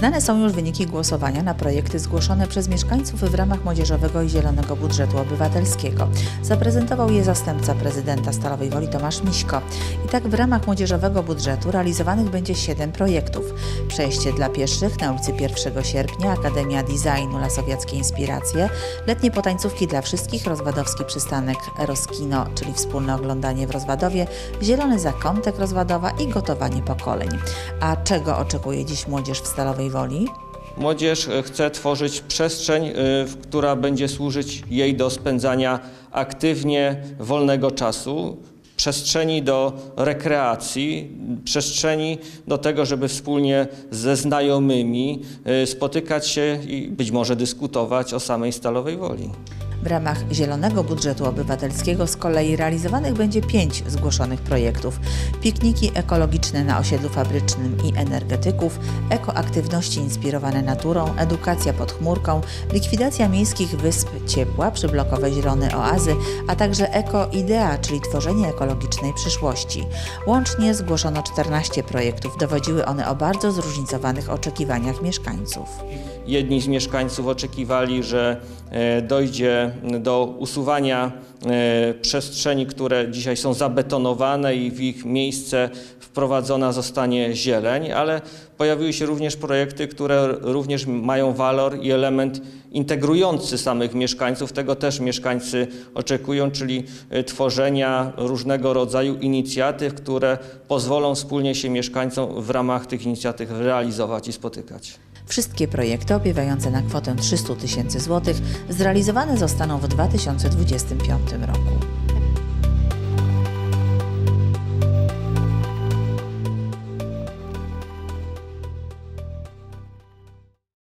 Znane są już wyniki głosowania na projekty zgłoszone przez mieszkańców w ramach Młodzieżowego i Zielonego Budżetu Obywatelskiego. Zaprezentował je zastępca prezydenta Stalowej Woli Tomasz Miśko. I tak w ramach Młodzieżowego Budżetu realizowanych będzie 7 projektów. Przejście dla pieszych na ulicy 1 sierpnia, Akademia Designu Lasowiackie Inspiracje, letnie potańcówki dla wszystkich, rozwadowski przystanek Roskino, czyli wspólne oglądanie w Rozwadowie, zielony zakątek Rozwadowa i gotowanie pokoleń. A czego oczekuje dziś młodzież w Stalowej Woli? Młodzież e, chce tworzyć przestrzeń, w- która będzie służyć jej do spędzania aktywnie wolnego czasu, przestrzeni do rekreacji, przestrzeni do tego, żeby wspólnie ze znajomymi y, spotykać się i być może dyskutować o samej Stalowej Woli. W ramach Zielonego Budżetu Obywatelskiego z kolei realizowanych będzie pięć zgłoszonych projektów. Pikniki ekologiczne na osiedlu fabrycznym i energetyków, ekoaktywności inspirowane naturą, edukacja pod chmurką, likwidacja miejskich wysp ciepła, przyblokowe zielone oazy, a także ekoidea, czyli tworzenie ekologicznej przyszłości. Łącznie zgłoszono 14 projektów. Dowodziły one o bardzo zróżnicowanych oczekiwaniach mieszkańców. Jedni z mieszkańców oczekiwali, że e, dojdzie do usuwania e, przestrzeni, które dzisiaj są zabetonowane i w ich miejsce wprowadzona zostanie zieleń, ale pojawiły się również projekty, które również mają walor i element integrujący samych mieszkańców. Tego też mieszkańcy oczekują, czyli e, tworzenia różnego rodzaju inicjatyw, które pozwolą wspólnie się mieszkańcom w ramach tych inicjatyw realizować i spotykać. Wszystkie projekty opiewające na kwotę 300 tysięcy złotych zrealizowane zostaną w 2025 roku.